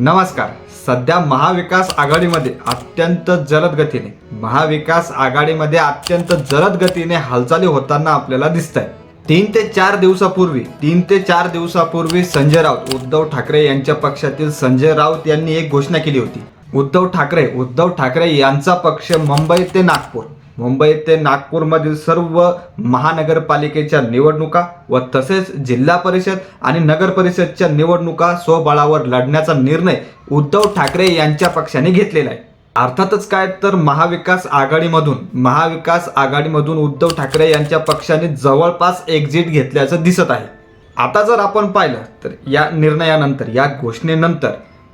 नमस्कार. सध्या महाविकास आघाडीमध्ये अत्यंत जलद गतीने महाविकास आघाडीमध्ये अत्यंत जलद गतीने हालचाली होताना आपल्याला दिसत आहे तीन ते चार दिवसापूर्वी तीन ते चार दिवसापूर्वी संजय राऊत उद्धव ठाकरे यांच्या पक्षातील संजय राऊत यांनी एक घोषणा केली होती. उद्धव ठाकरे उद्धव ठाकरे यांचा पक्ष मुंबई ते नागपूर. मुंबई ते नागपूरमधील सर्व महानगरपालिकेच्या निवडणुका व तसेच जिल्हा परिषद आणि नगर परिषदच्या निवडणुका स्वबळावर लढण्याचा निर्णय उद्धव ठाकरे यांच्या पक्षाने घेतलेला आहे. अर्थातच काय तर महाविकास आघाडीमधून महाविकास आघाडीमधून उद्धव ठाकरे यांच्या पक्षाने जवळपास एक्झिट घेतल्याचं दिसत आहे. आता जर आपण पाहिलं तर या निर्णयानंतर या घोषणेनंतर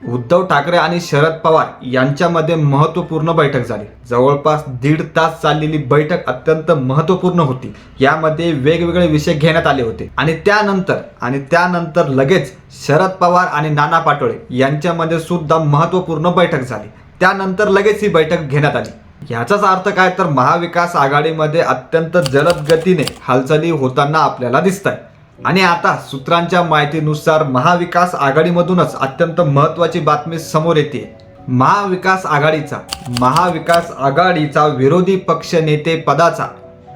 उद्धव ठाकरे आणि शरद पवार यांच्यामध्ये महत्त्वपूर्ण बैठक झाली. जवळपास दीड तास चाललेली बैठक अत्यंत महत्त्वपूर्ण होती. यामध्ये वेगवेगळे विषय घेण्यात आले होते. आणि त्यानंतर आणि त्यानंतर लगेच शरद पवार आणि नाना पाटोळे यांच्यामध्ये सुद्धा महत्त्वपूर्ण बैठक झाली. त्यानंतर लगेच ही बैठक घेण्यात आली. ह्याचाच अर्थ काय? तर महाविकास आघाडीमध्ये अत्यंत जलद गतीने हालचाली होताना आपल्याला दिसत आहे आणि आता सूत्रांच्या माहितीनुसार महाविकास आघाडीमधूनच अत्यंत महत्वाची बातमी समोर येते. महाविकास आघाडीचा महाविकास आघाडीचा विरोधी पक्ष नेते पदाचा.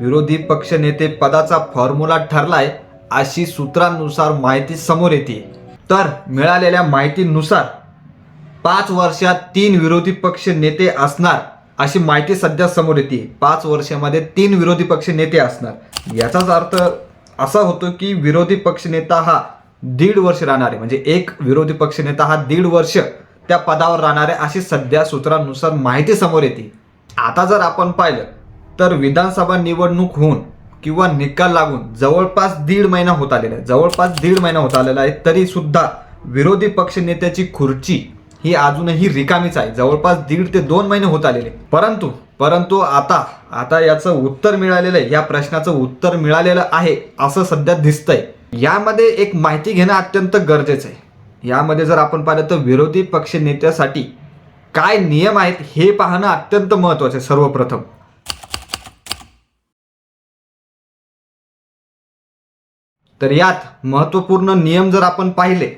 विरोधी पक्ष नेते पदाचा फॉर्म्युला ठरलाय अशी सूत्रांनुसार माहिती समोर येते. तर मिळालेल्या माहितीनुसार पाच वर्षात तीन विरोधी पक्ष नेते असणार अशी माहिती सध्या समोर येते. पाच वर्षामध्ये तीन विरोधी पक्ष नेते असणार. याचाच अर्थ असा होतो की विरोधी पक्षनेता हा दीड वर्ष राहणार आहे म्हणजे एक विरोधी पक्षनेता हा दीड वर्ष त्या पदावर राहणार आहे अशी सध्या सूत्रांनुसार माहिती समोर येते. आता जर आपण पाहिलं तर विधानसभा निवडणूक होऊन किंवा निकाल लागून जवळपास दीड महिना होत आलेला आहे जवळपास दीड महिना होत आलेला आहे तरी सुद्धा विरोधी पक्षनेत्याची खुर्ची ही अजूनही रिकामीच आहे. जवळपास दीड ते दोन महिने होत आलेले. परंतु परंतु आता आता याचं उत्तर मिळालेलं आहे या प्रश्नाचं उत्तर मिळालेलं आहे असं सध्या दिसतंय. यामध्ये एक माहिती घेणं अत्यंत गरजेचं आहे. यामध्ये जर आपण पाहिलं तर विरोधी पक्ष नेत्यासाठी काय नियम आहेत हे पाहणं अत्यंत महत्वाचं आहे सर्वप्रथम. तर यात महत्त्वपूर्ण नियम जर आपण पाहिले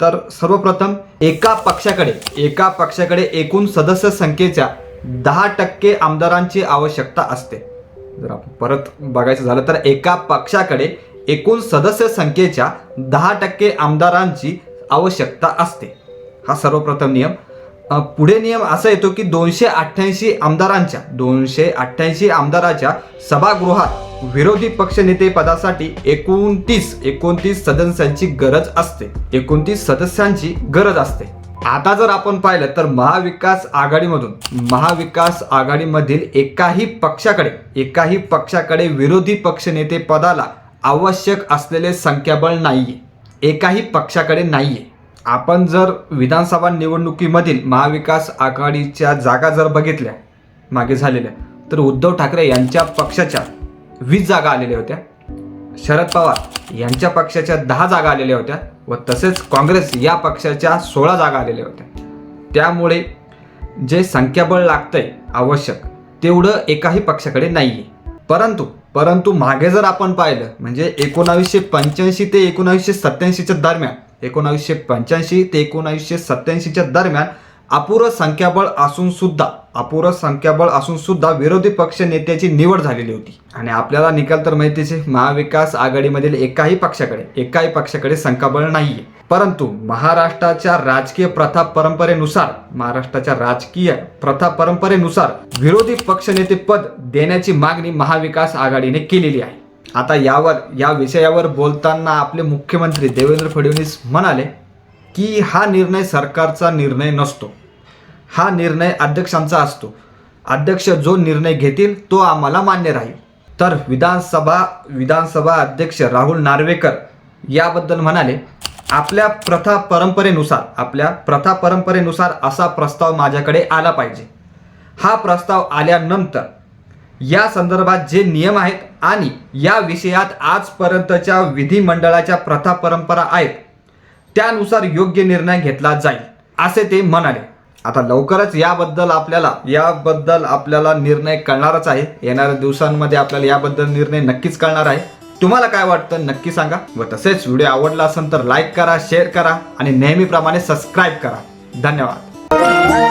तर सर्वप्रथम एका पक्षाकडे एका पक्षाकडे एकूण सदस्य संख्येच्या दहा टक्के आमदारांची आवश्यकता असते. जर आपण परत बघायचं झालं तर एका पक्षाकडे एकूण सदस्य संख्येच्या दहा टक्के आमदारांची आवश्यकता असते. हा सर्वप्रथम नियम. पुढे नियम असा येतो की दोनशे अठ्ठ्याऐंशी आमदारांच्या दोनशे अठ्ठ्याऐंशी आमदाराच्या सभागृहात विरोधी पक्षनेते पदासाठी एकोणतीस एकोणतीस सदस्यांची गरज असते. एकोणतीस सदस्यांची गरज असते. आता जर आपण पाहिलं तर महाविकास आघाडीमधून महाविकास आघाडीमधील एकाही पक्षाकडे एकाही पक्षाकडे विरोधी पक्षनेते पदाला आवश्यक असलेले संख्याबळ नाहीये. एकाही पक्षाकडे नाही आहे आपण जर विधानसभा निवडणुकीमधील महाविकास आघाडीच्या जागा जर बघितल्या मागे झालेल्या तर उद्धव ठाकरे यांच्या पक्षाच्या वीस जागा आलेल्या होत्या. शरद पवार यांच्या पक्षाच्या दहा जागा आलेल्या होत्या. व तसेच काँग्रेस या पक्षाच्या सोळा जागा आलेल्या होत्या. त्यामुळे जे संख्याबळ लागतंय आवश्यक तेवढं एकाही पक्षाकडे नाही आहे परंतु परंतु मागे जर आपण पाहिलं म्हणजे एकोणावीसशे पंच्याऐंशी ते एकोणावीसशे सत्याऐंशीच्या दरम्यान एकोणावीसशे पंच्याऐंशी ते एकोणावीसशे सत्याऐंशीच्या दरम्यान अपुरं संख्याबळ असून सुद्धा अपुरं संख्याबळ असून सुद्धा विरोधी पक्ष नेत्याची निवड झालेली होती. आणि आपल्याला निकाल तर माहितीच आहे महाविकास आघाडीमधील एकाही पक्षाकडे एकाही पक्षाकडे संख्याबळ नाहीये. परंतु महाराष्ट्राच्या राजकीय प्रथा परंपरेनुसार महाराष्ट्राच्या राजकीय प्रथा परंपरेनुसार विरोधी पक्षनेते पद देण्याची मागणी महाविकास आघाडीने केलेली आहे. आता यावर या विषयावर बोलताना आपले मुख्यमंत्री देवेंद्र फडणवीस म्हणाले की हा निर्णय सरकारचा निर्णय नसतो. हा निर्णय अध्यक्षांचा असतो. अध्यक्ष जो निर्णय घेतील तो आम्हाला मान्य राहील. तर विधानसभा विधानसभा अध्यक्ष राहुल नार्वेकर याबद्दल म्हणाले आपल्या प्रथा परंपरेनुसार आपल्या प्रथा परंपरेनुसार असा प्रस्ताव माझ्याकडे आला पाहिजे. हा प्रस्ताव आल्यानंतर या संदर्भात जे नियम आहेत आणि या विषयात आजपर्यंतच्या विधिमंडळाच्या प्रथा परंपरा आहेत त्यानुसार योग्य निर्णय घेतला जाईल असे ते म्हणाले. आता लवकरच याबद्दल आपल्याला याबद्दल आपल्याला निर्णय कळणारच आहे. येणाऱ्या दिवसांमध्ये आपल्याला याबद्दल निर्णय नक्कीच कळणार आहे. तुम्हाला काय वाटतं नक्की सांगा व तसेच व्हिडिओ आवडला असेल तर लाईक करा शेअर करा आणि नेहमीप्रमाणे सबस्क्राईब करा. धन्यवाद.